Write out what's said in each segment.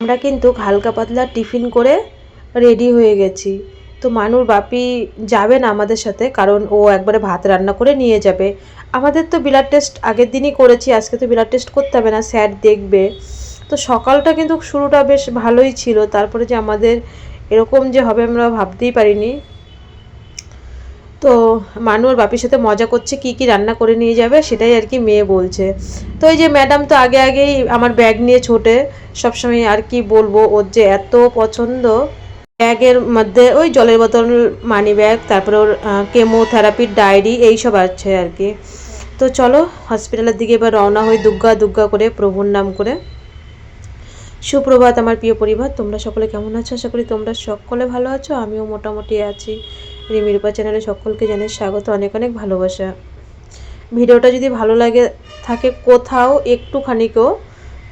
আমরা কিন্তু হালকা পাতলা টিফিন করে রেডি হয়ে গেছি। তো মানুর বাপি যাবে না আমাদের সাথে, কারণ ও একবারে ভাত রান্না করে নিয়ে যাবে। আমাদের তো ব্লাড টেস্ট আগের দিনই করেছি, আজকে তো ব্লাড টেস্ট করতে হবে না, স্যার দেখবে। তো সকালটা কিন্তু শুরুটা বেশ ভালোই ছিল, তারপরে যে আমাদের এরকম যে হবে আমরা ভাবতেই পারিনি। তো মানু ওর বাপির সাথে মজা করছে, কি কি রান্না করে নিয়ে যাবে সেটাই আর কি মেয়ে বলছে। তো এই যে ম্যাডাম তো আগে আগেই আমার ব্যাগ নিয়ে ছোটে, সবসময় আর কি বলব, ওর যে এত পছন্দ ব্যাগের মধ্যে ওই জলের বোতল মানি ব্যাগ তারপরে ওর কেমোথেরাপির ডায়েরি এইসব আছে আর কি। তো চলো হসপিটালের দিকে এবার রওনা হই দুগ্গা দুগ্গা করে, প্রভুর নাম করে। সুপ্রভাত আমার প্রিয় পরিবার, তোমরা সকলে কেমন আছো? আশা করি তোমরা সকলে ভালো আছো, আমিও মোটামুটি আছি। রিমিরূপা চ্যানেলে সকলকে জানাই স্বাগত, অনেক অনেক ভালোবাসা। ভিডিওটা যদি ভালো লাগে, থাকে কোথাও একটুখানিকেও,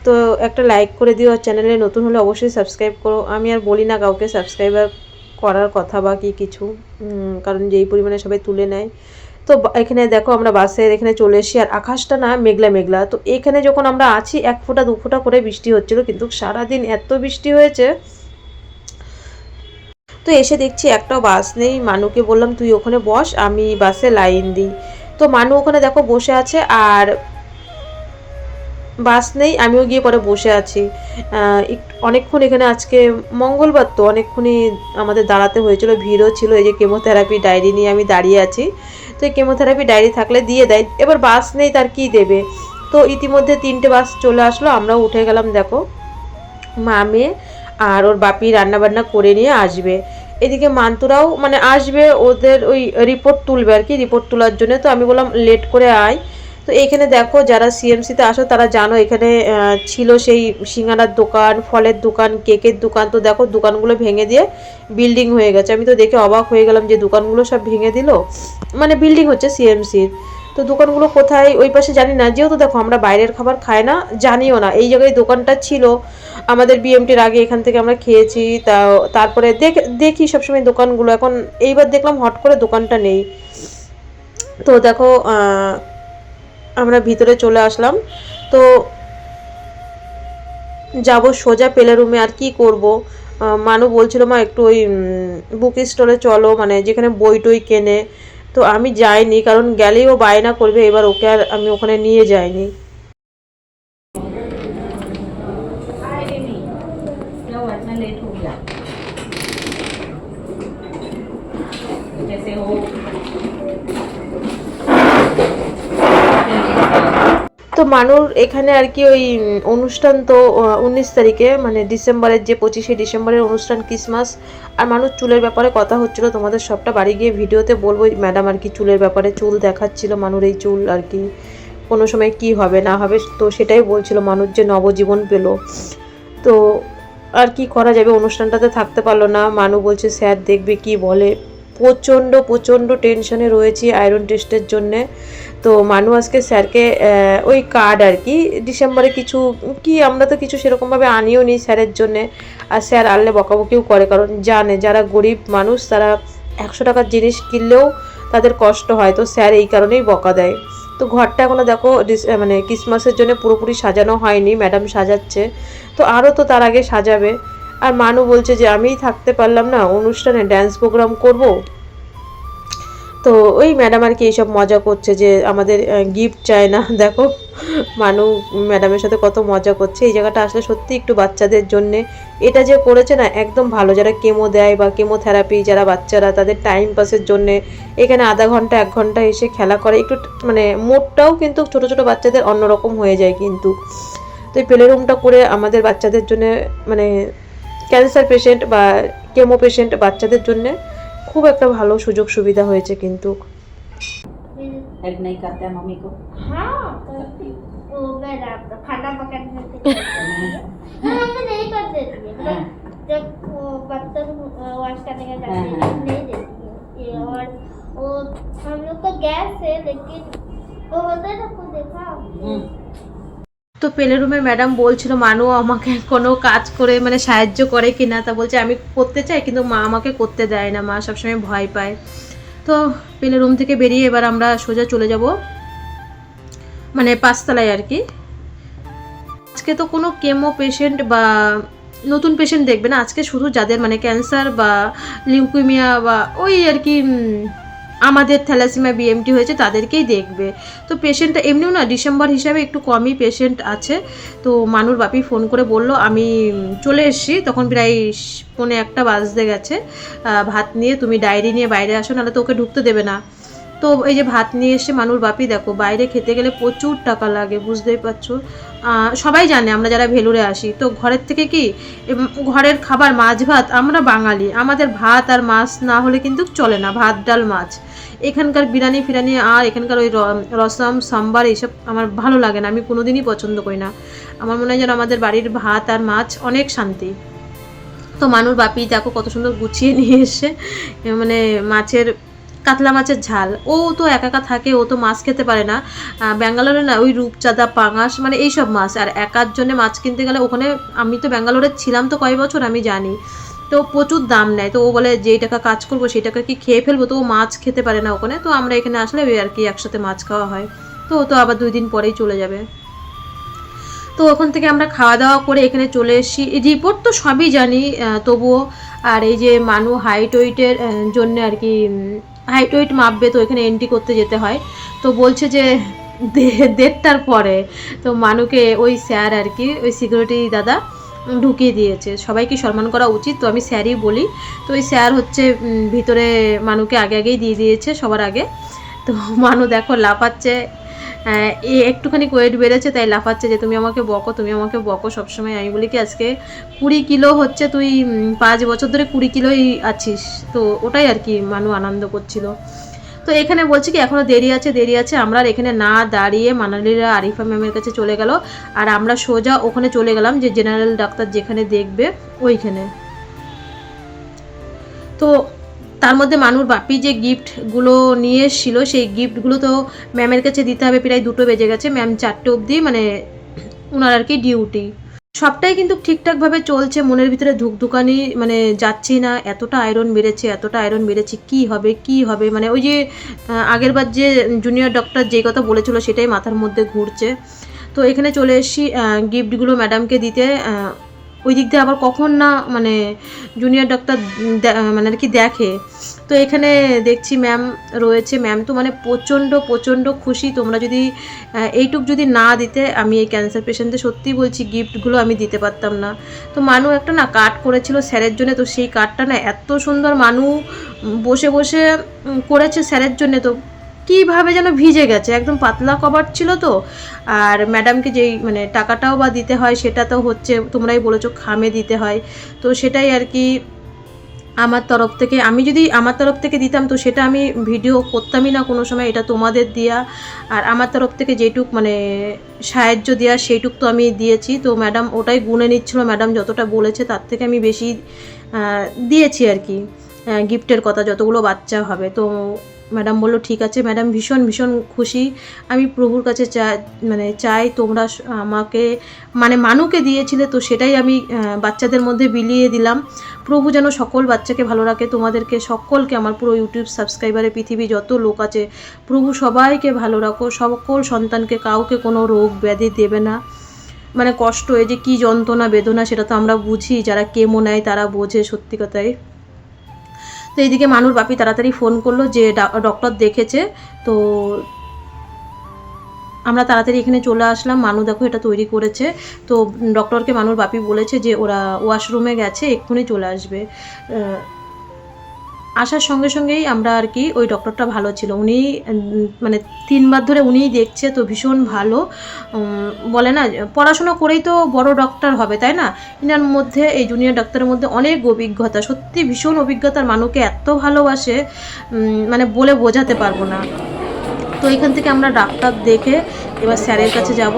তো একটা লাইক করে দিও আর চ্যানেলে নতুন হলে অবশ্যই সাবস্ক্রাইব করো। আমি আর বলি না কাউকে সাবস্ক্রাইবার করার কথা বা কি কিছু কারণ যেই পরিমাণে সবাই তুলে নেয়। তো এখানে দেখো আমরা বাসের এখানে চলে এসেছি আর আকাশটা না মেঘলা মেঘলা। তো এখানে যখন আমরা আছি, এক ফোঁটা, দু ফোঁটা করে বৃষ্টি হচ্ছিল, কিন্তু সারাদিন এত বৃষ্টি হয়েছে তো এসে দেখছি একটাও বাস নেই। মানুকে বললাম, তুই ওখানে বস, আমি বাসে লাইন দিই। তো মানু ওখানে দেখো বসে আছে আর বাস নেই, আমিও গিয়ে পরে বসে আছি। অনেকক্ষণ এখানে আজকে, মঙ্গলবার তো অনেকক্ষণই আমাদের দাঁড়াতে হয়েছিল, ভিড়ও ছিল, এই যে কেমোথেরাপি ডায়েরি নিয়ে আমি দাঁড়িয়ে আছি। তো এই কেমোথেরাপি ডায়েরি থাকলে দিয়ে দেয়, এবার বাস নেই তার কি দেবে? তো ইতিমধ্যে তিনটে বাস চলে আসলো, আমরাও উঠে গেলাম, দেখো। মা, মেয়ে আর ওর বাপি রান্নাবান্না করে নিয়ে আসবে। এদিকে মান্তুরাও মানে আসবে, ওদের ওই রিপোর্ট তুলবে আর কি রিপোর্ট তোলার জন্য। তো আমি বললাম লেট করে আয়। তো এখানে দেখো, যারা সিএমসিতে আসো, তারা জানো এখানে ছিল সেই সিঙ্গারার দোকান, ফলের দোকান, কেকের দোকান। তো দেখো, দোকানগুলো ভেঙে দিয়ে বিল্ডিং হয়ে গেছে। আমি তো দেখে অবাক হয়ে গেলাম যে দোকানগুলো সব ভেঙে দিল। মানে বিল্ডিং হচ্ছে সিএমসির তো দোকানগুলো কোথায় ওই পাশে জানি না। যেহেতু দেখো আমরা বাইরের খাবার খাই না, জানিও না। এই জায়গায় দোকানটা ছিল, আমাদের বিএমটির আগে এখান থেকে আমরা খেয়েছি, তা, তারপরে দেখ, দেখি সবসময় দোকানগুলো। এখন এইবার দেখলাম হট করে দোকানটা নেই। তো দেখো আমরা ভিতরে চলে আসলাম। তো যাব সোজা পেলে রুমে আর কি করব? মানু বলছিল মা, একটু ওই বুক স্টলে চলো মানে যেখানে বই টই কেনে। তো আমি যাইনি, কারণ গেলেই ও বায়না করবে, এবার ওকে আর আমি ওখানে নিয়ে যাইনি। তো মানুর এখানে আর কি ওই অনুষ্ঠান তো উনিশ তারিখে মানে ডিসেম্বরের যে পঁচিশে ডিসেম্বরের অনুষ্ঠান ক্রিসমাস। আর মানুষ চুলের ব্যাপারে কথা হচ্ছিল, তোমাদের সবটা বাড়ি গিয়ে ভিডিওতে বলব। ম্যাডাম আর কি চুলের ব্যাপারে চুল দেখাচ্ছিল, মানুর এই চুল আর কি। কোনো সময় কি হবে, না হবে, তো সেটাই বলছিল মানুষ যে নবজীবন পেল। তো আর কি করা যাবে, অনুষ্ঠানটাতে থাকতে পারল না। মানু বলছে, স্যার দেখবে কি বলে? প্রচণ্ড প্রচণ্ড টেনশনে রয়েছি আয়রন টেস্টের জন্যে। তো মানু আজকে স্যারকে ওই কার্ড আর কি, ডিসেম্বরে কিছু, কি আমরা তো কিছু সেরকমভাবে আনিও নি স্যারের জন্যে। আর স্যার আনলে বকাবকিও করে, কারণ জানে যারা গরিব মানুষ, তারা একশো টাকার জিনিস কিনলেও তাদের কষ্ট হয়, তো স্যার এই কারণেই বকা দেয়। তো ঘরটা এখনও দেখো মানে ক্রিসমাসের জন্য পুরোপুরি সাজানো হয়নি ম্যাডাম সাজাচ্ছে। তো আরও তো তার আগে সাজাবে। আর মানু বলছে যে, আমিই থাকতে পারলাম না, অনুষ্ঠানে ড্যান্স প্রোগ্রাম করব। তো ওই ম্যাডাম আর কি এইসব মজা করছে যে, আমাদের গিফট চায় না। দেখো, মানু ম্যাডামের সাথে কত মজা করছে। এই জায়গাটা আসলে সত্যি একটু বাচ্চাদের জন্যে। এটা যে করেছে না, একদম ভালো। যারা কেমো দেয় বা কেমোথেরাপি যারা বাচ্চারা, তাদের টাইম পাসের জন্যে এখানে আধা ঘণ্টা, এক ঘণ্টা এসে খেলা করে। একটু মানে মোডটাও কিন্তু ছোট ছোট বাচ্চাদের অন্যরকম হয়ে যায় কিন্তু। তো এই প্লে রুমটা করে আমাদের বাচ্চাদের জন্য মানে ক্যান্সার পেশেন্ট বা কেমো পেশেন্ট বাচ্চাদের জন্য খুব একটা ভালো সুযোগ সুবিধা হয়েছে কিন্তু हेल्प नहीं करते हैं मम्मी को हाँ करती वो मैं रात को खाना पकाने में तो करती हूँ। हाँ मैं नहीं कर देती है मतलब जब वो बर्तन वॉश करने का जाती है तब नहीं देती है ये और वो हम लोग का गैस है लेकिन वो होता है ना को देखा हम्म, তো পেলে রুমের ম্যাডাম বলছিল, মানু, আমাকে কোনো কাজ করে মানে সাহায্য করে কি না তা বলছে, আমি করতে চাই, কিন্তু মা আমাকে করতে দেয় না, মা সবসময় ভয় পায়। তো পেলে রুম থেকে বেরিয়ে এবার আমরা সোজা চলে যাব মানে পাঁচতলায় আর কি। আজকে তো কোনো কেমো পেশেন্ট বা নতুন পেশেন্ট দেখবে না, আজকে শুধু যাদের মানে ক্যান্সার বা লিউকিমিয়া বা ওই আর কি আমাদের থ্যালাসিমিয়া বিএমটি হয়েছে, তাদেরকেই দেখবে। তো পেশেন্টটা এমনিও না, ডিসেম্বর হিসাবে একটু কমই পেশেন্ট আছে। তো মানুর বাপি ফোন করে বলল, আমি চলে এসেছি। তখন প্রায় পৌনে একটা বাজতে গেছে। ভাত নিয়ে তুমি ডায়েরি নিয়ে বাইরে আসো, নাহলে তো ওকে ঢুকতে দেবে না। তো এই যে ভাত নিয়ে এসে মানুর বাপি, দেখো, বাইরে খেতে গেলে প্রচুর টাকা লাগে, বুঝতেই পারছ? সবাই জানে আমরা যারা ভেলুরে আসি। তো ঘরের থেকে কি ঘরের খাবার, মাছ ভাত, আমরা বাঙালি। আমাদের ভাত আর মাছ না হলে কিন্তু চলে না, ভাত, ডাল, মাছ। এখানকার বিরিয়ানি ফিরানি আর এখানকার ওই রসম, সাম্বার এইসব আমার ভালো লাগে না। আমি কোনোদিনই পছন্দ করি না। আমার মনে হয় যেন আমাদের বাড়ির ভাত আর মাছ অনেক শান্তি। তো মানুর বাপি দেখো কত সুন্দর গুছিয়ে নিয়ে এসে মানে মাছের, কাতলা মাছের ঝাল। ও তো একা একা থাকে, ও তো মাছ খেতে পারে না। ব্যাঙ্গালোরে না ওই রূপচাঁদা, পাঙাশ মানে এইসব মাছ। আর একার জন্য মাছ কিনতে গেলে ওখানে আমি তো ব্যাঙ্গালোরে ছিলাম তো কয় বছর আমি জানি। তো প্রচুর দাম নেয়। তো ও বলে, যেই টাকা কাজ করব, সেই টাকা কি খেয়ে ফেলব? তো ও মাছ খেতে পারে না ওখানে। তো আমরা এখানে আসলে ওই আর কি একসাথে মাছ খাওয়া হয়। তো ও তো আবার দুই দিন পরেই চলে যাবে। তো ওখান থেকে আমরা খাওয়া দাওয়া করে এখানে চলে এসেছি। রিপোর্ট তো সবই জানি তবুও। আর এই যে মানু হাইট ওয়েটের জন্য আর কি হাইট ওয়েট মাপবে তো এখানে এন্ট্রি করতে যেতে হয়। তো বলছে যে দেড়টার পরে। তো মানুকে ওই স্যার আর কি, ওই সিকিউরিটি দাদা ঢুকিয়ে দিয়েছে। সবাইকে সম্মান করা উচিত, তো আমি স্যারই বলি। তো ওই স্যার হচ্ছে ভিতরে মানুকে আগে আগেই দিয়ে দিয়েছে সবার আগে। তো মানু দেখো লাফাচ্ছে এ একটুখানি ওয়েট বেড়েছে, তাই লাফাচ্ছে যে, তুমি আমাকে বকো, তুমি আমাকে বকো সবসময়। আমি বলি কি, আজকে কুড়ি কিলো হচ্ছে, তুই পাঁচ বছর ধরে কুড়ি কিলোই আছিস। তো ওটাই আর কি মানু আনন্দ করছিল। তো এখানে বলছি কি, এখনও দেরি আছে দেরি আছে। আমরা এখানে না দাঁড়িয়ে মানালিরা আরিফা ম্যামের কাছে চলে গেল। আর আমরা সোজা ওখানে চলে গেলাম, যে জেনারেল ডাক্তার যেখানে দেখবে, ওইখানে। তো তার মধ্যে মানুর বাপি যে গিফটগুলো নিয়ে এসেছিল, সেই গিফটগুলো তো ম্যামের কাছে দিতে হবে, প্রায় দুটো বেজে গেছে। ম্যাম চারটে অবধি মানে ওনার আর কি ডিউটি। সবটাই কিন্তু ঠিকঠাকভাবে চলছে, মনের ভিতরে ধুকধুকানি মানে যাচ্ছি না, এতটা আয়রন বেড়েছে এতটা আয়রন বেড়েছে কি হবে কি হবে? মানে ওই যে আগেরবার যে জুনিয়র ডক্টর যে কথা বলেছিল সেটাই মাথার মধ্যে ঘুরছে। তো এখানে চলে এসেছি গিফটগুলো ম্যাডামকে দিতে ওই দিক দিয়ে আবার কখন না মানে জুনিয়র ডক্টর মানে আর কি দেখে। তো এখানে দেখছি ম্যাম রয়েছে। ম্যাম তো মানে প্রচণ্ড প্রচণ্ড খুশি। তোমরা যদি এইটুক যদি না দিতে, আমি এই ক্যান্সার পেশেন্টদের সত্যি বলছি গিফটগুলো আমি দিতে পারতাম না। তো মানু একটা না কার্ড করেছিল স্যারের জন্য, তো সেই কার্ডটা না এত সুন্দর মানু বসে বসে করেছে স্যারের জন্য। তো কীভাবে যেন ভিজে গেছে। একদম পাতলা কভার ছিল তো। আর ম্যাডামকে যেই মানে টাকাটাও বা দিতে হয়, সেটা তো হচ্ছে তোমরাই বলেছ খামে দিতে হয়। তো সেটাই আর কি আমার তরফ থেকে। আমি যদি আমার তরফ থেকে দিতাম, তো সেটা আমি ভিডিও করতামই না কোনো সময়। এটা তোমাদের দেয়া। আর আমার তরফ থেকে যেটুক মানে সাহায্য দেওয়া সেইটুক তো আমি দিয়েছি। তো ম্যাডাম ওটাই গুনে নিচ্ছিল। ম্যাডাম যতটা বলেছে, তার থেকে আমি বেশি দিয়েছি আর কি। গিফটের কথা, যতগুলো বাচ্চা হবে। তো ম্যাডাম বলল, ঠিক আছে ম্যাডাম, ভীষণ ভীষণ খুশি। আমি প্রভুর কাছে চাই মানে চাই তোমরা আমাকে মানে মানুকে দিয়েছিলে তো সেটাই আমি বাচ্চাদের মধ্যে বিলিয়ে দিলাম। প্রভু যেন সকল বাচ্চাকে ভালো রাখে, তোমাদেরকে সকলকে, আমার পুরো ইউটিউব সাবস্ক্রাইবারে পৃথিবী যত লোক আছে, প্রভু সবাইকে ভালো রাখো। সকল সন্তানকে কাউকে কোনো রোগ ব্যাধি দেবে না। মানে কষ্ট, এই যে কী যন্ত্রণা, বেদনা, সেটা তো আমরা বুঝি। যারা কেমো নেয়, তারা বোঝে সত্যি কথাই। তো এইদিকে মানুর বাপি তাড়াতাড়ি ফোন করল যে ডক্টর দেখেছে। তো আমরা তাড়াতাড়ি এখানে চলে আসলাম। মানু দেখো এটা তৈরি করেছে। তো ডক্টরকে মানুর বাপি বলেছে যে ওরা ওয়াশরুমে গেছে, এক্ষুনি চলে আসবে। আসার সঙ্গে সঙ্গেই আমরা আর কি ওই ডক্টরটা ভালো ছিল। উনি মানে তিনবার ধরে উনিই দেখছে তো ভীষণ ভালো। বলে না, পড়াশোনা করেই তো বড় ডক্টর হবে, তাই না? ইনার মধ্যে, এই জুনিয়র ডাক্তারের মধ্যে অনেক অভিজ্ঞতা, সত্যি ভীষণ অভিজ্ঞতার মানুষকে এত ভালোবাসে মানে বলে বোঝাতে পারব না। তো এখান থেকে আমরা ডাক্তার দেখে এবার স্যারের কাছে যাব।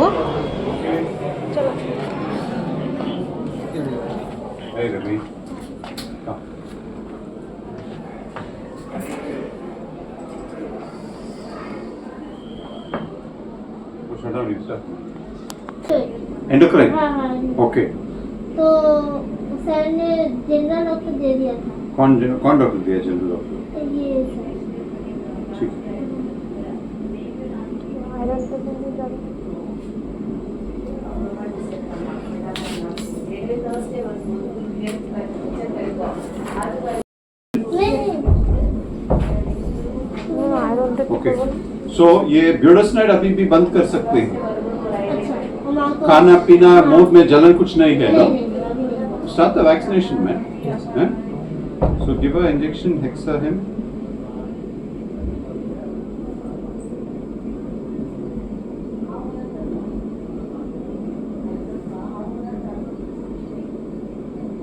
Sir? Endocrine. हाँ हाँ Okay. तो सर ने जनरल डॉक्टर दे दिया था कौन कौन डॉक्टर दिया जनरल डॉक्टर ये सर ठीक सो ये ब्यूडस अभी भी बंद कर सकते हैं। अच्छा। खाना पीना मुँह में जलन कुछ नहीं है ना स्टार्ट वैक्सीनेशन में so give a injection Hexaxim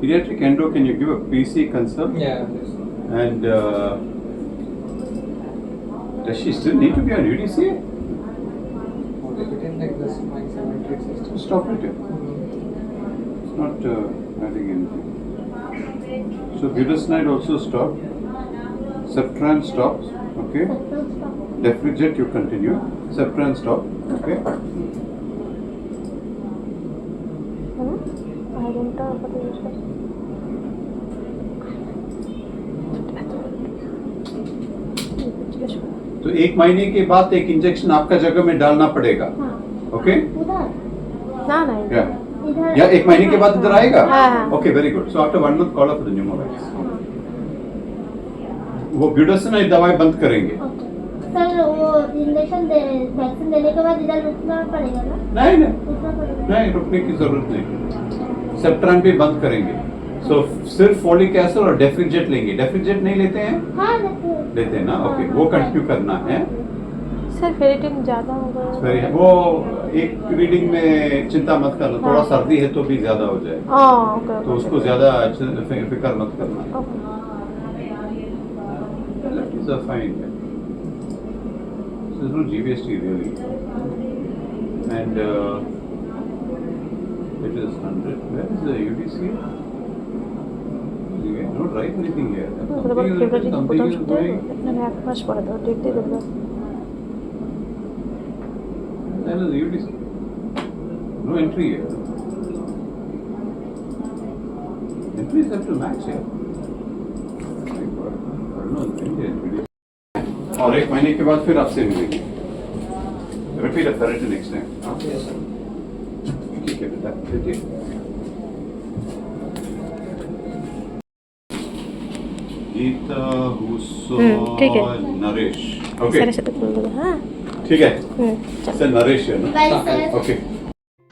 Pediatric endo, can you give a PC consult? Yeah. And uh, does she still need to be on UDCA? Okay, we can take this my cemetery system. Stop it. It's not uh, adding anything. So budesonide also stop. Septran stops. Okay. Defriget you continue. Septran stop. Okay. एक महीने के बाद एक injection आपका जगह में डालना पड़ेगा। हाँ। ओके না या एक महीने के बाद इधर आएगा? हाँ, हाँ। Okay very good so after one month call up the pneumologist वो ब्यूडोसनाइड दवाई बंद करेंगे। सर वो इंजेक्शन दे वैक्सीन देने के बाद इधर रुकना पड़ेगा ना? नहीं नहीं। नहीं रुकने की ज़रूरत नहीं। सेप्ट्रान भी बंद करेंगे। सो so, सिर्फ़ फोलिक एसिड और डेफ्रिजेट लेंगे। डेफ्रिजेट नहीं लेते हैं? हाँ, लेते हैं। ना? ओके okay, हाँ, वो हाँ। कंटिन्यू करना है। सर फेरेटिन ज़्यादा हो गया। वो एक रीडिंग में चिंता मत करना। हाँ। थोड़ा सर्दी है तो भी ज़्यादा हो जाए। आ, ओके, तो उसको ज़्यादा फ़िक्र मत करना। Fine no GST really, and uh, it is hundred. February written, প্রথম something is সপ্তাহে going. আপনার এক মাস পরে দাও ডেট দিয়ে দেবো That is the UDC. No entry here. Entries have to match here. My God. I don't know, entry, entry. और एक महीने के बाद फिर आपसे मिलेंगे repeat a ferret next time Okay, yes, sir. ठीक है बेटा হুম ঠিক আছে। হ্যাঁ?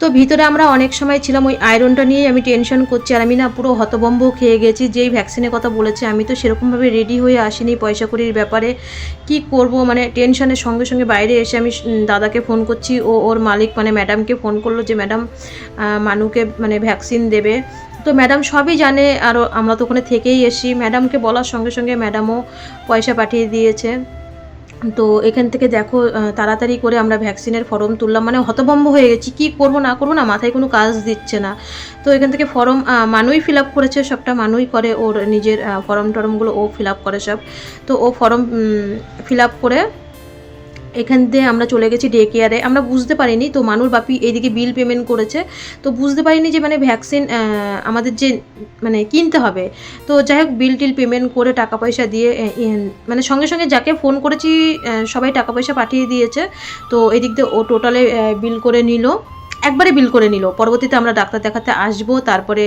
তো ভিতরে আমরা অনেক সময় ছিলাম ওই আয়রনটা নিয়েই আমি টেনশন করছি আর আমি না পুরো হতবম্ব খেয়ে গেছি যেই ভ্যাকসিনের কথা বলেছে আমি তো সেরকমভাবে রেডি হয়ে আসিনি পয়সা করির ব্যাপারে। কি করব মানে টেনশনের সঙ্গে সঙ্গে বাইরে এসে আমি দাদাকে ফোন করছি ও ওর মালিক মানে ম্যাডামকে ফোন করল যে ম্যাডাম মানুকে মানে ভ্যাকসিন দেবে। তো ম্যাডাম সবই জানে, আর আমরা তো ওখানে থেকেই এসি ম্যাডামকে বলার সঙ্গে সঙ্গে ম্যাডামও পয়সা পাঠিয়ে দিয়েছে। তো এখান থেকে দেখো তাড়াতাড়ি করে আমরা ভ্যাকসিনের ফর্ম তুললাম। মানে হতভম্ব হয়ে গেছি, কি করব না করব না, মাথায় কোনো কাজ দিচ্ছে না। তো এখান থেকে ফর্ম মানুই ফিল আপ করেছে, সবটা মানুই করে। ওর নিজের ফর্ম টর্মগুলো ও ফিল আপ করে সব। তো ও ফর্ম ফিল আপ করে এখান দিয়ে আমরা চলে গেছি ডে কেয়ারে আমরা বুঝতে পারিনি, তো মানুর বাপি এইদিকে বিল পেমেন্ট করেছে। তো বুঝতে পারিনি যে মানে ভ্যাকসিন আমাদের যে মানে কিনতে হবে। তো যাই হোক বিল টিল পেমেন্ট করে টাকা পয়সা দিয়ে মানে সঙ্গে সঙ্গে যাকে ফোন করেছি সবাই টাকা পয়সা পাঠিয়ে দিয়েছে। তো এদিক দিয়ে ও টোটালে বিল করে নিল। একবারে বিল করে নিল। পরবর্তীতে আমরা ডাক্তার দেখাতে আসব। তারপরে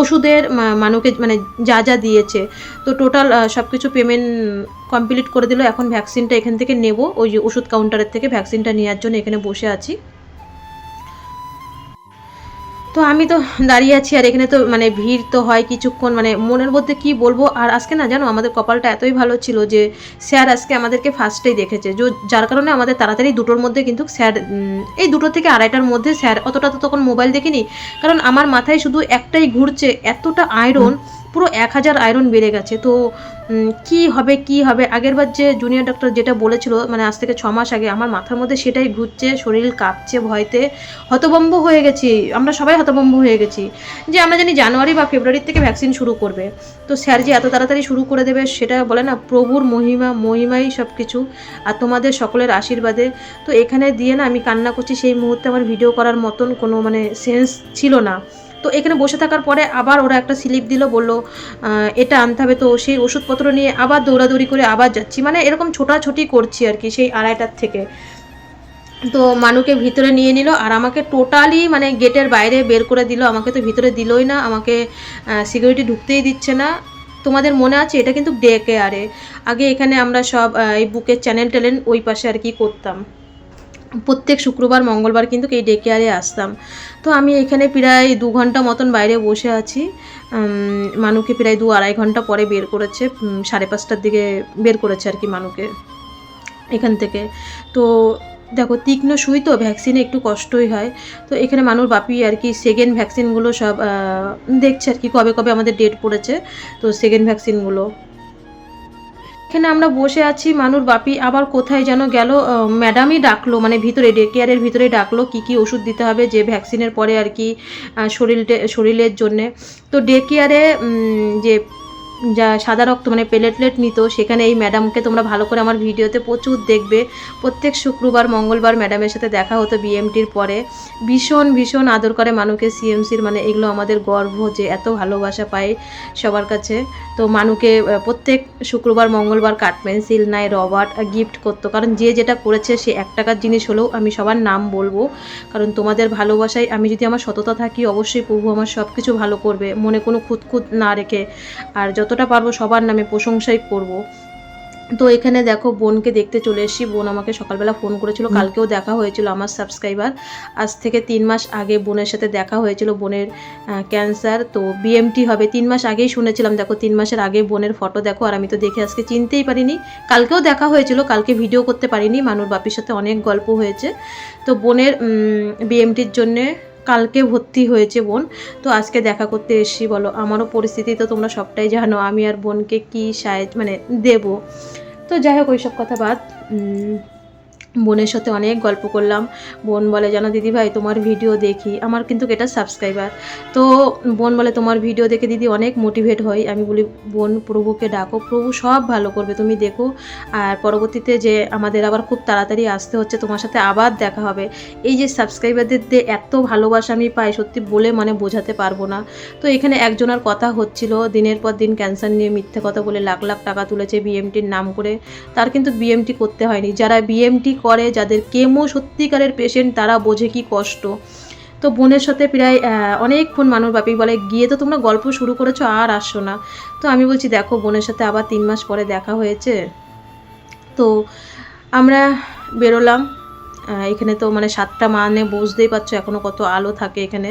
ওষুধের মানুকে মানে যা যা দিয়েছে। তো টোটাল সব কিছু পেমেন্ট কমপ্লিট করে দিল। এখন ভ্যাকসিনটা এখান থেকে নেব। ওই ওষুধ কাউন্টারের থেকে ভ্যাকসিনটা নেওয়ার জন্য এখানে বসে আছি। তো আমি তো দাঁড়িয়ে আছি আর এখানে তো মানে ভিড় তো হয় কিছুক্ষণ মানে মনের মধ্যে কি বলব? আর আজকে না জানো, আমাদের কপালটা এতই ভালো ছিল যে স্যার আজকে আমাদেরকে ফার্স্টেই দেখেছে। যার কারণে আমাদের তাড়াতাড়ি দুটোর মধ্যে কিন্তু স্যার এই দুটো থেকে আড়াইটার মধ্যে স্যার, অতটা তো তখন মোবাইল দেখিনি। কারণ আমার মাথায় শুধু একটাই ঘুরছে, এতটা আয়রন পুরো এক হাজার আয়রন বেড়ে গেছে। তো কি হবে কি হবে? আগেরবার যে জুনিয়র ডক্টর যেটা বলেছিল মানে আজ থেকে ছ মাস আগে, আমার মাথার মধ্যে সেটাই ঘুরছে, শরীর কাঁপছে ভয়তে। হতবম্ব হয়ে গেছি, আমরা সবাই হতবম্ব হয়ে গেছি। যে আমরা জানি জানুয়ারি বা ফেব্রুয়ারির থেকে ভ্যাকসিন শুরু করবে। তো স্যার যে এত তাড়াতাড়ি শুরু করে দেবে, সেটা বলে না, প্রভুর মহিমা, মহিমাই সব কিছু আর তোমাদের সকলের আশীর্বাদে। তো এখানে দিয়ে না, আমি কান্না করছি, সেই মুহূর্তে আমার ভিডিও করার মতন কোনো মানে সেন্স ছিল না। তো এখানে বসে থাকার পরে আবার ওরা একটা স্লিপ দিল, বলল এটা আনতে হবে। তো সেই ওষুধপত্র নিয়ে আবার দৌড়াদৌড়ি করে আবার যাচ্ছি। মানে এরকম ছোটাছুটি করছি আর কি সেই আড়াইটার থেকে। তো মানুকে ভিতরে নিয়ে নিল আর আমাকে টোটালি মানে গেটের বাইরে বের করে দিল। আমাকে তো ভিতরে দিলই না, আমাকে সিকিউরিটি ঢুকতেই দিচ্ছে না। তোমাদের মনে আছে? এটা কিন্তু ডে কেয়ারে আগে এখানে আমরা সব এই বুকের চ্যানেল ট্যানেল ওই পাশে আর কি করতাম। প্রত্যেক শুক্রবার, মঙ্গলবার কিন্তু এই ডে কেয়ারে আসতাম। তো আমি এখানে প্রায় দু ঘণ্টা মতন বাইরে বসে আছি। মানুকে প্রায় দু আড়াই ঘণ্টা পরে বের করেছে সাড়ে পাঁচটার দিকে বের করেছে আর কি মানুকে এখান থেকে। তো দেখো, তীক্ষ্ণ সুই তো ভ্যাকসিনে একটু কষ্টই হয়। তো এখানে মানুষ বাপি আর কি সেকেন্ড ভ্যাকসিনগুলো সব দেখছে আর কি কবে কবে আমাদের ডেট পড়েছে। তো সেকেন্ড ভ্যাকসিনগুলো এখানে আমরা বসে আছি, মানুর বাপি আবার কোথায় যেন গেল ম্যাডামই ডাকলো মানে ভিতরে ডে কেয়ারের ভিতরে ডাকলো, কি কি ওষুধ দিতে হবে যে ভ্যাকসিনের পরে আর কি শরীরটা শরীরের জন্যে। তো ডে কেয়ারে যে যা সাদা রক্ত মানে প্লেটলেট নিত, সেখানে এই ম্যাডামকে তোমরা ভালো করে আমার ভিডিওতে প্রচুর দেখবে। প্রত্যেক শুক্রবার, মঙ্গলবার ম্যাডামের সাথে দেখা হতো বিএমটির পরে। ভীষণ ভীষণ আদর করে মানুকে সিএমসির মানে এগুলো আমাদের গর্ব যে এত ভালোবাসা পাই সবার কাছে। তো মানুকে প্রত্যেক শুক্রবার, মঙ্গলবার কাঠ পেন্সিল নাই রবার্ট গিফট করতো। কারণ যে যেটা করেছে, সে এক টাকার জিনিস হলেও আমি সবার নাম বলব। কারণ তোমাদের ভালোবাসায় আমি যদি আমার সততা থাকি, অবশ্যই প্রভু আমার সব কিছু ভালো করবে। মনে কোনো খুঁতখুত না রেখে। আর যতটা পারব সবার নামে প্রশংসাই করব। তো এখানে দেখো বোনকে দেখতে চলে এসেছি। বোন আমাকে সকালবেলা ফোন করেছিল কালকেও দেখা হয়েছিল আমার সাবস্ক্রাইবার। আজ থেকে তিন মাস আগে বোনের সাথে দেখা হয়েছিল বোনের ক্যান্সার। তো বিএমটি হবে তিন মাস আগেই শুনেছিলাম। দেখো তিন মাসের আগে বোনের ফটো দেখো আর আমি তো দেখে আজকে চিনতেই পারিনি। কালকেও দেখা হয়েছিল কালকে ভিডিও করতে পারিনি। মানুর বাপির সাথে অনেক গল্প হয়েছে। তো বোনের বিএমটির জন্যে কালকে ভর্তি হয়েছে বোন। তো আজকে দেখা করতে এসছি, বলো। আমারও পরিস্থিতি তো তোমরা সবটাই জানো। আমি আর বোনকে কী সাহায্য মানে দেব। তো যাই হোক ওই সব কথা বাদ। বোনের সাথে অনেক গল্প করলাম। বোন বলে, জানো দিদি ভাই, তোমার ভিডিও দেখি। আমার কিন্তু এটা সাবস্ক্রাইবার তো বোন বলে, তোমার ভিডিও দেখে দিদি অনেক মোটিভেট হই আমি বলি, বোন, প্রভুকে ডাকো। প্রভু সব ভালো করবে, তুমি দেখো। আর পরবর্তীতে যে আমাদের আবার খুব তাড়াতাড়ি আসতে হচ্ছে, তোমার সাথে আবার দেখা হবে। এই যে সাবস্ক্রাইবারদের এত ভালোবাসা আমি পাই, সত্যি বলে মানে বোঝাতে পারব না। তো এখানে একজনের কথা হচ্ছিল, দিনের পর দিন ক্যান্সার নিয়ে মিথ্যে কথা বলে লাখ লাখ টাকা তুলেছে বিএমটির নাম করে। তার কিন্তু বিএমটি করতে হয়নি। যারা বিএমটি করে যাদের কেমো সত্যিকারের পেশেন্ট তারা বোঝে কি কষ্ট। তো বোনের সাথে প্রায় অনেকক্ষণ মানুষ বাপি বলে, গিয়ে তো তোমরা গল্প শুরু করেছ, আর আসছো না। তো আমি বলছি, দেখো, বোনের সাথে আবার তিন মাস পরে দেখা হয়েছে। তো আমরা বেরোলাম। এখানে তো মানে সাতটা মানে বুঝতেই পারছ এখনও কত আলো থাকে এখানে।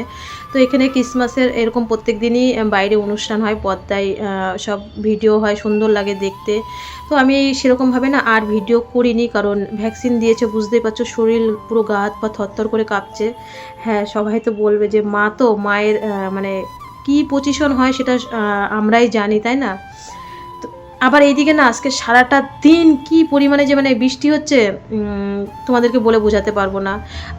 তো এখানে ক্রিসমাসের এরকম প্রত্যেক দিনই বাইরে অনুষ্ঠান হয়, পদ্মায় সব ভিডিও হয়, সুন্দর লাগে দেখতে। তো আমি সেরকমভাবে না আর ভিডিও করিনি, কারণ ভ্যাকসিন দিয়েছে, বুঝতেই পারছ, শরীর পুরো গা হাত পা থরথর করে কাঁপছে। হ্যাঁ সবাই তো বলবে যে, মা তো মায়ের মানে কি পজিশন হয় সেটা আমরাই জানি, তাই না? আবার এইদিকে না আজকে সারাটা দিন কি পরিমাণে যে মানে বৃষ্টি হচ্ছে তোমাদেরকে বলে বোঝাতে পারব না।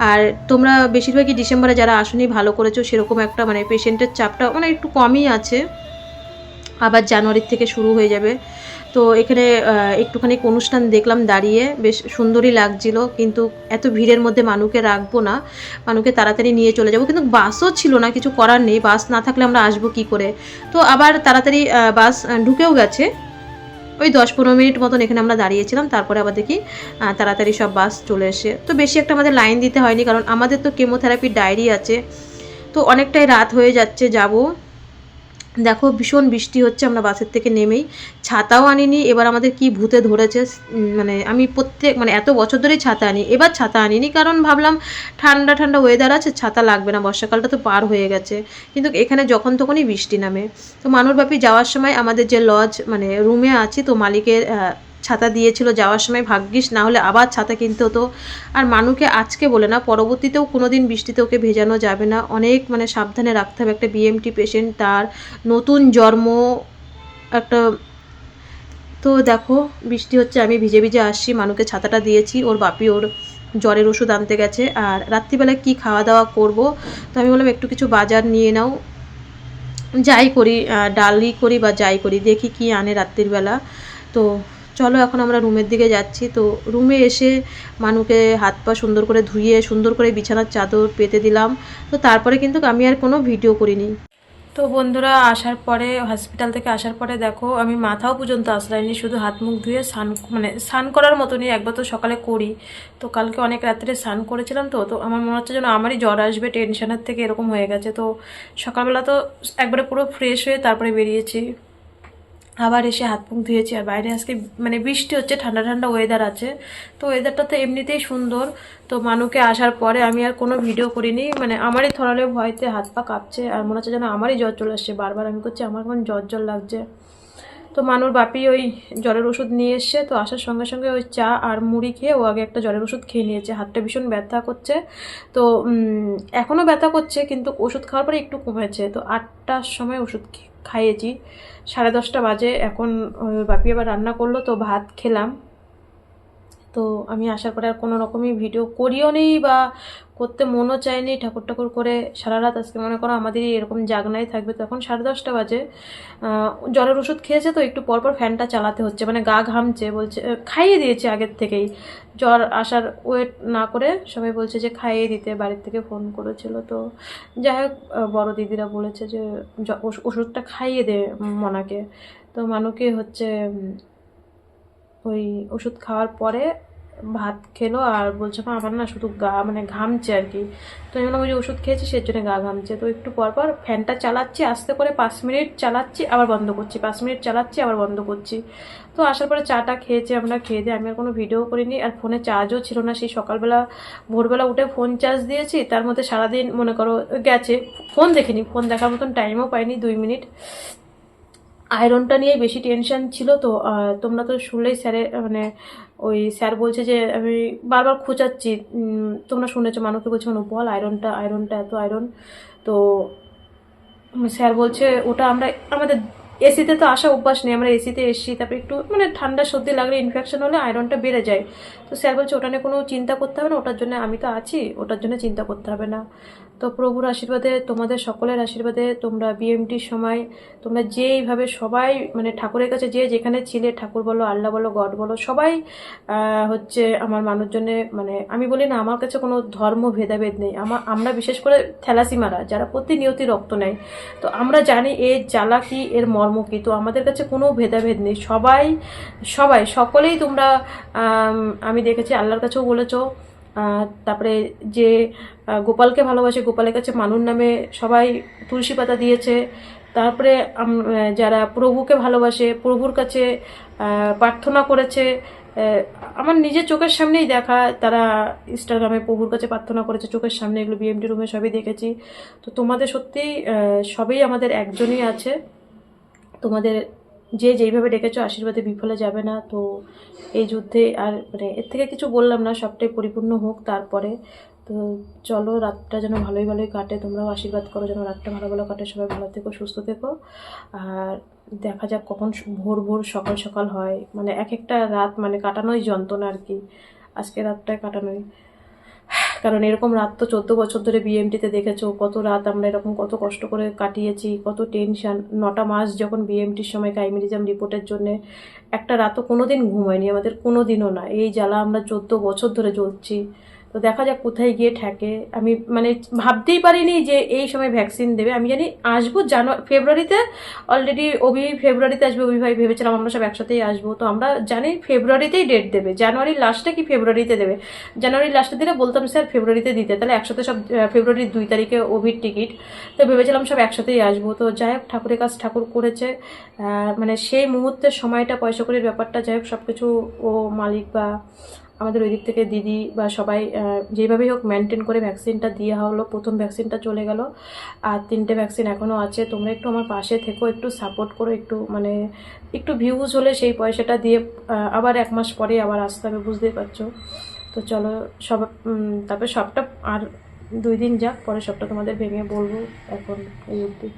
আর তোমরা বেশিরভাগই ডিসেম্বরে যারা আসনি ভালো করেছ, সেরকম একটা মানে পেশেন্টের চাপটা মানে একটু কমই আছে। আবার জানুয়ারির থেকে শুরু হয়ে যাবে। তো এখানে একটুখানি অনুষ্ঠান দেখলাম দাঁড়িয়ে, বেশ সুন্দরই লাগছিল। কিন্তু এত ভিড়ের মধ্যে মানুষকে রাখব না মানুষকে তাড়াতাড়ি নিয়ে চলে যাব। কিন্তু বাসও ছিল না, কিছু করার নেই। বাস না থাকলে আমরা আসব কি করে? তো আবার তাড়াতাড়ি বাস ঢুকেও গেছে। ওই দশ পনেরো মিনিট মতন এখানে আমরা দাঁড়িয়েছিলাম, তারপরে আবার দেখি তাড়াতাড়ি সব বাস চলে এসে। তো বেশি একটা আমাদের লাইন দিতে হয়নি, কারণ আমাদের তো কেমোথেরাপির ডায়েরি আছে। তো অনেকটাই রাত হয়ে যাচ্ছে, যাব। দেখো ভীষণ বৃষ্টি হচ্ছে, আমরা বাসের থেকে নেমেই। ছাতাও আনিনি, এবার আমাদের কি ভূতে ধরেছে মানে আমি প্রত্যেক মানে এত বছর ধরেই ছাতা আনি, এবার ছাতা আনিনি কারণ ভাবলাম ঠান্ডা ঠান্ডা ওয়েদার আছে, ছাতা লাগবে না, বর্ষাকালটা তো পার হয়ে গেছে। কিন্তু এখানে যখন তখনই বৃষ্টি নামে। তো মানুরব্যাপী যাওয়ার সময় আমাদের যে লজ মানে রুমে আছি, তো মালিকের ছাতা দিয়েছিল যাওয়ার সময়, ভাগ্যিস, না হলে আবার ছাতা কিনতে হতো। আর মানুকে আজকে বলে না, পরবর্তীতেও কোনো দিন বৃষ্টিতে ওকে ভেজানো যাবে না। অনেক মানে সাবধানে রাখতে হবে একটা বিএমটি পেশেন্ট তার নতুন জন্ম, একটা তো দেখো, বৃষ্টি হচ্ছে, আমি ভিজে ভিজে আসছি, মানুকে ছাতাটা দিয়েছি, ওর বাপি ওর জ্বরের ওষুধ আনতে গেছে, আর রাত্রিবেলা কি খাওয়া দাওয়া করব? তো আমি বললাম, একটু কিছু বাজার নিয়ে নাও। যাই করি ডালই করি বা যাই করি, দেখি কি আনে রাত্রির বেলা তো চলো এখন আমরা রুমের দিকে যাচ্ছি। তো রুমে এসে মানুকে হাত পা সুন্দর করে ধুয়ে, সুন্দর করে বিছানার চাদর পেতে দিলাম। তো তারপরে কিন্তু আমি আর কোনো ভিডিও করিনি। তো বন্ধুরা, আসার পরে হসপিটাল থেকে আসার পরে দেখো, আমি মাথাও পর্যন্ত আসলাইনি শুধু হাত মুখ ধুয়ে স্নান মানে স্নান করার মতনই একবার তো সকালে করি। তো কালকে অনেক রাত্রে স্নান করেছিলাম তো তো আমার মনে হচ্ছে যেন আমারই জ্বর আসবে টেনশনের থেকে এরকম হয়ে গেছে। তো সকালবেলা তো একবারে পুরো ফ্রেশ হয়ে তারপরে বেরিয়েছি। আবার এসে হাত মুখ ধুয়েছি, আর বাইরে আজকে মানে বৃষ্টি হচ্ছে, ঠান্ডা ঠান্ডা ওয়েদার আছে। তো ওয়েদারটা তো এমনিতেই সুন্দর। তো মানুকে আসার পরে আমি আর কোনো ভিডিও করিনি। মানে আমারই থরালে ভয়তে হাত পা কাঁপছে, আর মনে হচ্ছে যেন আমারই জ্বর চলে আসছে। বারবার আমি করছি, আমার কোন জ্বর জ্বর লাগছে। তো মানুর বাপি ওই জ্বরের ওষুধ নিয়ে এসছে, তো আসার সঙ্গে সঙ্গে ওই চা আর মুড়ি খেয়ে ও আগে একটা জ্বরের ওষুধ খেয়ে নিয়েছে। হাতটা ভীষণ ব্যথা করছে। তো এখনও ব্যথা করছে, কিন্তু ওষুধ খাওয়ার পরে একটু কমেছে। তো আটটার সময় ওষুধ খাইয়েছি। সাড়ে দশটা বাজে, এখন বাপি আবার রান্না করল, তো ভাত খেলাম। তো আমি আসার পরে আর কোনো রকমই ভিডিও করিও নি বা করতে মনও চায়নি ঠাকুর ঠাকুর করে সারা রাত আজকে মনে করো আমাদেরই এরকম জাগনাই থাকবে। তখন সাড়ে দশটা বাজে। জ্বরের ওষুধ খেয়েছে তো একটু পরপর ফ্যানটা চালাতে হচ্ছে। মানে গা ঘামছে, বলছে খাইয়ে দিয়েছে আগের থেকেই। জ্বর আসার ওয়েট না করে সবাই বলছে যে খাইয়ে দিতে। বাড়ির থেকে ফোন করেছিল তো। যাই হোক বড়ো দিদিরা বলেছে যে ওষুধটা খাইয়ে দে মনাকে। তো মানুকে হচ্ছে ওই ওষুধ খাওয়ার পরে ভাত খেলো আর বলছে আমার না শুধু গা মানে ঘামছে আর কি। তো আমি বললাম, ওই যে ওষুধ খেয়েছি, সেই জন্য গা ঘামছে। তো একটু পর পর ফ্যানটা চালাচ্ছি, আস্তে করে পাঁচ মিনিট চালাচ্ছি, আবার বন্ধ করছি। পাঁচ মিনিট চালাচ্ছি, আবার বন্ধ করছি। তো আসার পরে চাটা খেয়েছি আমরা, খেয়ে দিয়ে আমি আর কোনো ভিডিও করিনি। আর ফোনে চার্জও ছিল না, সেই সকালবেলা, ভোরবেলা উঠে ফোন চার্জ দিয়েছি। তার মধ্যে সারাদিন, মনে করো, গেছে। ফোন দেখিনি, ফোন দেখার মতন টাইমও পাইনি, দুই মিনিট। আয়রনটা নিয়ে বেশি টেনশন ছিল তো তোমরা তো শুনলেই স্যারে মানে ওই স্যার বলছে যে, আমি বারবার খোঁচাচ্ছি তোমরা শুনেছো মানুষকে বলছে মানুষ বল আয়রনটা আয়রনটা এত আয়রন। তো স্যার বলছে, ওটা আমরা, আমাদের এসিতে তো আসা অভ্যাস নেই, আমরা এসিতে এসছি, তারপরে একটু মানে ঠান্ডা সর্দি লাগলে ইনফেকশন হলে আয়রনটা বেড়ে যায়। তো স্যার বলছে, ওটা নিয়ে কোনো চিন্তা করতে হবে না, ওটার জন্য আমি তো আছি, ওটার জন্য চিন্তা করতে হবে না। তো প্রভুর আশীর্বাদে, তোমাদের সকলের আশীর্বাদে তোমরা বিএমটির সময়, তোমরা যেইভাবে সবাই মানে ঠাকুরের কাছে যে যেখানে ছিলে, ঠাকুর বলো আল্লাহ বলো, গড বলো, সবাই হচ্ছে আমার মানুষজনে মানে আমি বলি না, আমার কাছে কোনো ধর্ম ভেদাভেদ নেই। আমার আমরা বিশেষ করে থ্যালাসিমারা, যারা প্রতিনিয়তই রক্ত নেয়, তো আমরা জানি এর জ্বালা কি, এর মর্ম কি, তো আমাদের কাছে কোনো ভেদাভেদ নেই। সবাই সবাই, সকলেই তোমরা আমি দেখেছি, আল্লাহর কাছেও বলেছ তারপরে যে গোপালকে ভালোবাসে গোপালের কাছে মানুর নামে সবাই তুলসী পাতা দিয়েছে। তারপরে যারা প্রভুকে ভালোবাসে প্রভুর কাছে প্রার্থনা করেছে আমার নিজের চোখের সামনেই দেখা তারা ইনস্টাগ্রামে প্রভুর কাছে প্রার্থনা করেছে চোখের সামনে এগুলো বিএমডি রুমে সবই দেখেছি। তো তোমাদের সত্যিই আহ, সবই আমাদের একজনই আছে। তোমাদের যে যেইভাবে ডেকেছো আশীর্বাদে বিফলে যাবে না। তো এই যুদ্ধে আর মানে এর থেকে কিছু বললাম না, সবটাই পরিপূর্ণ হোক তারপরে। তো চলো, রাতটা যেন ভালোই ভালোই কাটে। তোমরাও আশীর্বাদ করো, যেন রাতটা ভালো ভালো কাটে। সবাই ভালো থেকো, সুস্থ থেকো। আর দেখা যাক কখন ভোর ভোর সকাল সকাল হয়। মানে এক একটা রাত মানে কাটানোই যন্ত্রণা আর কি। আজকে রাতটায় কাটানোই। কারণ এরকম রাত তো চোদ্দ বছর ধরে বিএমটিতে দেখেছ, কত রাত আমরা এরকম কত কষ্ট করে কাটিয়েছি, কত টেনশান নটা মাস যখন বিএমটির সময় কাইমেরিজাম রিপোর্টের জন্য, একটা রাতও কোনো দিন ঘুমায়নি আমাদের কোনো দিনও না। এই জ্বালা আমরা চোদ্দ বছর ধরে জ্বলছি। তো দেখা যাক কোথায় গিয়ে ঠেকে। আমি মানে ভাবতেই পারিনি যে এই সময় ভ্যাকসিন দেবে। আমি জানি আসব জানুয়ারি ফেব্রুয়ারিতে অলরেডি অভি ফেব্রুয়ারিতে আসবে, অভি ভাই ভেবেছিলাম আমরা সব একসাথেই আসব। তো আমরা জানি ফেব্রুয়ারিতেই ডেট দেবে। জানুয়ারির লাস্টে কি ফেব্রুয়ারিতে দেবে? জানুয়ারির লাস্টে দিলে বলতাম, স্যার, ফেব্রুয়ারিতে দিতে। তাহলে একসাথে সব ফেব্রুয়ারির দুই তারিখে অভির টিকিট তো ভেবেছিলাম সব একসাথেই আসব। তো যাই হোক, ঠাকুরের কাজ ঠাকুর করেছে। মানে সেই মুহূর্তের সময়টা, পয়সা করির ব্যাপারটা, যাই হোক সব কিছু ও মালিক বা আমাদের ওই দিক থেকে দিদি বা সবাই যেভাবেই হোক মেনটেন করে ভ্যাকসিনটা দেওয়া হলো, প্রথম ভ্যাকসিনটা চলে গেল। আর তিনটে ভ্যাকসিন এখনও আছে, তোমরা একটু আমার পাশে থেকো, একটু সাপোর্ট করো, একটু মানে একটু ভিউজ হলে সেই পয়সাটা দিয়ে আবার এক মাস পরে আবার আসতে হবে, বুঝতেই পারছ? তো চলো, সব তারপরে সবটা আর দুই দিন যাক, পরে সবটা তোমাদের ভেঙে বলব এখন এই অবধি।